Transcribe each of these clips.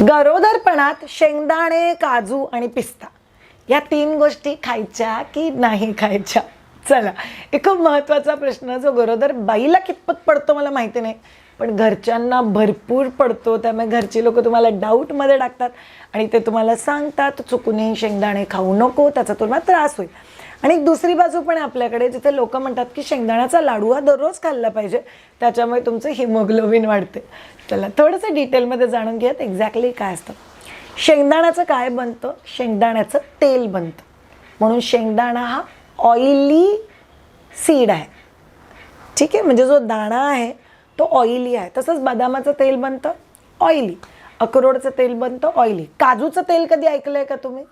गरोदरपणात शेंगदाणे काजू आणि पिस्ता या तीन गोष्टी खायच्या की नाही खायच्या? चला एक खूप महत्त्वाचा प्रश्न जो गरोदर बाईला कितपत पडतो मला माहिती नाही पण घरच्यांना भरपूर पडतो. त्यामुळे घरची लोक तुम्हाला डाऊटमध्ये टाकतात आणि ते तुम्हाला सांगतात चुकूनही शेंगदाणे खाऊ नको त्याचा तुम्हाला त्रास होईल. आणि एक दुसरी बाजू पण आपल्याकडे जिथे लोक म्हणतात की शेंगदाण्याचा लाडू हा दररोज खाल्ला पाहिजे. त्याच्यामुळे तुमचं हिमोग्लोबिन वाढते. चला थोडंसं डिटेलमध्ये जाणून घेऊयात एक्झॅक्टली काय असतं. शेंगदाण्याचं काय बनतं? शेंगदाण्याचं तेल बनतं. म्हणून शेंगदाणा हा ऑइली सीड आहे. ठीक आहे? म्हणजे जो दाणा आहे तो ऑइली आहे. तसंच बदामाचं तेल बनतं ऑइली अक्रोडचं तेल बनतं ऑइली काजूचं तेल कधी ऐकलं आहे का तुम्ही?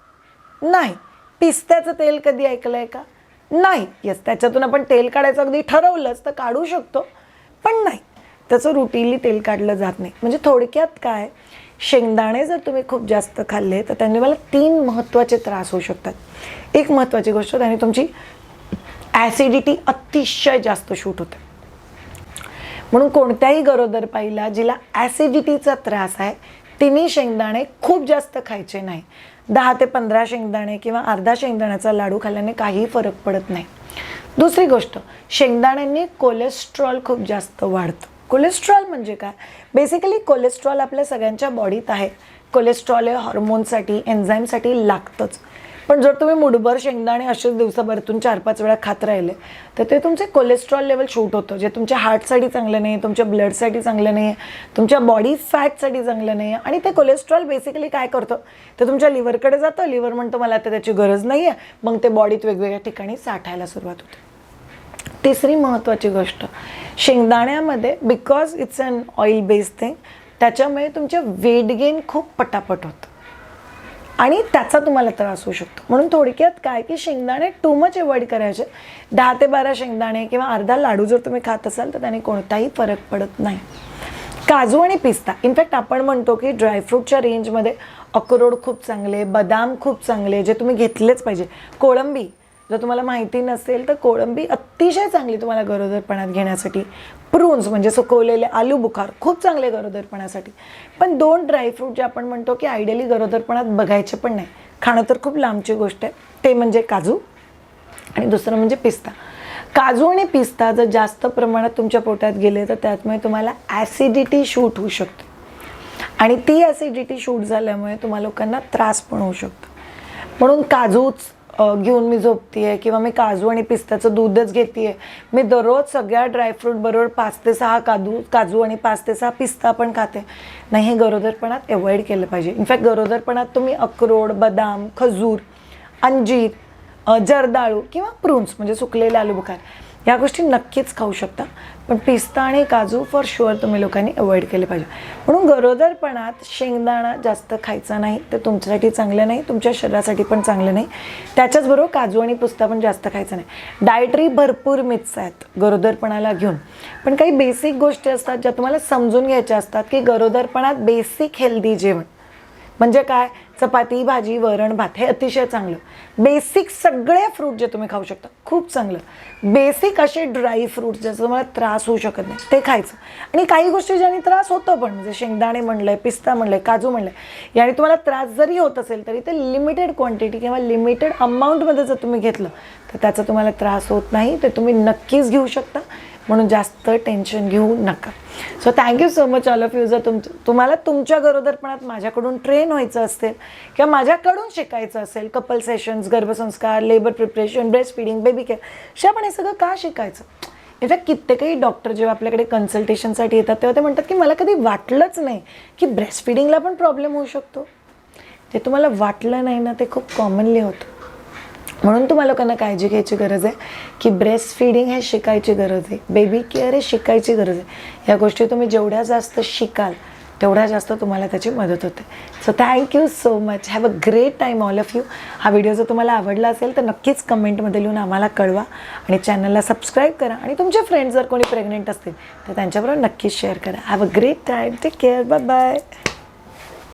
नाही. पिस्त्याचं तेल कधी ऐकलं आहे का? नाही. येस त्याच्यातून आपण तेल काढायचं अगदी ठरवलंच तर काढू शकतो पण नाही. त्याचं रुटीनली तेल काढलं जात नाही. म्हणजे थोडक्यात काय शेंगदाणे जर तुम्ही खूप जास्त खाल्ले तर त्यांनी मला तीन महत्त्वाचे त्रास होऊ शकतात. एक महत्त्वाची गोष्ट त्याने तुमची ॲसिडिटी अतिशय जास्त शूट होते. म्हणून कोणत्याही गरोदर बाईला जिला ॲसिडिटीचा त्रास आहे तिने शेंगदाणे खूप जास्त खायचे नाही. दहा ते पंधरा शेंगदाणे किंवा अर्धा शेंगदाण्याचा लाडू खाल्ल्याने काहीही फरक पडत नाही. दुसरी गोष्ट शेंगदाण्यांनी कोलेस्ट्रॉल खूप जास्त वाढतं. कोलेस्ट्रॉल म्हणजे काय? बेसिकली कोलेस्ट्रॉल आपल्या सगळ्यांच्या बॉडीत आहे. कोलेस्ट्रॉल हे हॉर्मोनसाठी एन्झाईमसाठी लागतंच. पण जर तुम्ही मुठभर शेंगदाणे असेच दिवसाभरातून चार पाच वेळा खात राहिले तर ते तुमचे कोलेस्ट्रॉल लेवल शूट होतं. जे तुमच्या हार्टसाठी चांगलं नाही तुमच्या ब्लडसाठी चांगलं नाही आहे तुमच्या बॉडी फॅटसाठी चांगलं नाही. आहे आणि ते कोलेस्ट्रॉल बेसिकली काय करतं? ते तुमच्या लिव्हरकडे जातं. लिव्हर म्हणतं मला आता त्याची गरज नाही आहे मग ते बॉडीत वेगवेगळ्या ठिकाणी साठायला सुरुवात होते. तिसरी महत्त्वाची गोष्ट शेंगदाण्यामध्ये because it's an oil based thing त्याच्यामुळे तुमचे वेट गेन खूप पटापट होतं. आणि त्याचा तुम्हाला त्रास होऊ शकतो. म्हणून थोडक्यात काय की शेंगदाणे टू मच अवॉइड करायचे. दहा ते बारा शेंगदाणे किंवा अर्धा लाडू जर तुम्ही खात असाल तर त्याने कोणताही फरक पडत नाही. काजू आणि पिस्ता. इनफॅक्ट आपण म्हणतो की ड्रायफ्रूटच्या रेंजमध्ये अक्रोड खूप चांगले बदाम खूप चांगले जे तुम्ही घेतलेच पाहिजे. कोळंबी जर तुम्हाला माहिती नसेल तर कोळंबी अतिशय चांगली तुम्हाला गरोदरपणात घेण्यासाठी प्रून्स म्हणजे सुकवलेले आलू बुखार खूप चांगले गरोदरपणासाठी. पण दोन ड्रायफ्रूट जे आपण म्हणतो की आयडियली गरोदरपणात बघायचे पण नाही. खाणं तर खूप लांबची गोष्ट आहे. ते म्हणजे काजू आणि दुसरं म्हणजे पिस्ता. काजू आणि पिस्ता जर जास्त प्रमाणात तुमच्या पोटात गेले तर त्यामुळे तुम्हाला ॲसिडिटी शूट होऊ शकते. आणि ती ॲसिडिटी शूट झाल्यामुळे तुम्हा लोकांना त्रास पण होऊ शकतो. म्हणून काजूच घेऊन मी झोपतीये किंवा मी काजू आणि पिस्त्याचं दूधच घेते मी दररोज सगळ्या ड्रायफ्रूट बरोबर पाच ते सहा काजू काजू आणि पाच ते सहा पिस्ता पण खाते. नाही हे गरोदरपणात अवॉइड केलं पाहिजे. इनफॅक्ट गरोदरपणात तुम्ही अक्रोड बदाम खजूर अंजीर जर्दाळू किंवा प्रून्स म्हणजे सुकलेले आलू बुखार या गोष्टी नक्कीच खाऊ शकता. पण पिस्ता आणि काजू फॉर शुअर तुम्ही लोकांनी अवॉइड केले पाहिजे. म्हणून गरोदरपणात शेंगदाणा जास्त खायचा नाही ते तुमच्यासाठी चांगलं नाही तुमच्या शरीरासाठी पण चांगलं नाही. त्याच्याचबरोबर काजू आणि पुस्ता पण जास्त खायचं नाही. डायटरी भरपूर मिथ्स आहेत गरोदरपणाला घेऊन. पण काही बेसिक गोष्टी असतात ज्या तुम्हाला समजून घ्यायच्या असतात की गरोदरपणात बेसिक हेल्दी जेवण. म्हणजे काय? चपाती भाजी वरण भात हे अतिशय चांगलं. बेसिक सगळे फ्रूट जे तुम्ही खाऊ शकता खूप चांगलं. बेसिक असे ड्राय फ्रूट्स ज्याचा तुम्हाला त्रास होऊ शकत नाही ते खायचं. आणि काही गोष्टी ज्याने त्रास होतो पण म्हणजे शेंगदाणे म्हणलंय पिस्ता म्हणलंय काजू म्हणलंय याने तुम्हाला त्रास जरी होत असेल तरी ते लिमिटेड क्वांटिटी किंवा लिमिटेड अमाऊंटमध्ये जर तुम्ही घेतलं तर त्याचा तुम्हाला त्रास होत नाही ते तुम्ही नक्कीच घेऊ शकता. म्हणून जास्त टेन्शन घेऊ नका. So thank you so much all of you जर तुम तुम्हाला तुमच्या गरोदरपणात माझ्याकडून ट्रेन व्हायचं असेल किंवा माझ्याकडून शिकायचं असेल couple sessions गर्भसंस्कार labour preparation breast feeding baby care अशा पण हे सगळं का शिकायचं? इनफॅक्ट कित्येकही डॉक्टर जेव्हा आपल्याकडे कन्सल्टेशनसाठी येतात तेव्हा ते म्हणतात की मला कधी वाटलंच नाही की ब्रेस्ट फिडिंगला पण प्रॉब्लेम होऊ शकतो. ते तुम्हाला वाटलं नाही ना ते खूप कॉमनली होतं. म्हणून तुम्हाला लोकांना काळजी घ्यायची गरज आहे की ब्रेस्ट फिडिंग हे शिकायची गरज आहे. बेबी केअर हे शिकायची गरज आहे. या गोष्टी तुम्ही जेवढ्या जास्त शिकाल तेवढ्या जास्त तुम्हाला त्याची मदत होते. So thank you so much have a great time all of you हा व्हिडिओ जर तुम्हाला आवडला असेल तर नक्कीच कमेंटमध्ये लिहून आम्हाला कळवा आणि चॅनलला सबस्क्राईब करा आणि तुमचे फ्रेंड्स जर कोणी प्रेग्नेंट असतील तर त्यांच्याबरोबर नक्कीच शेअर करा. Have a great time take care bye bye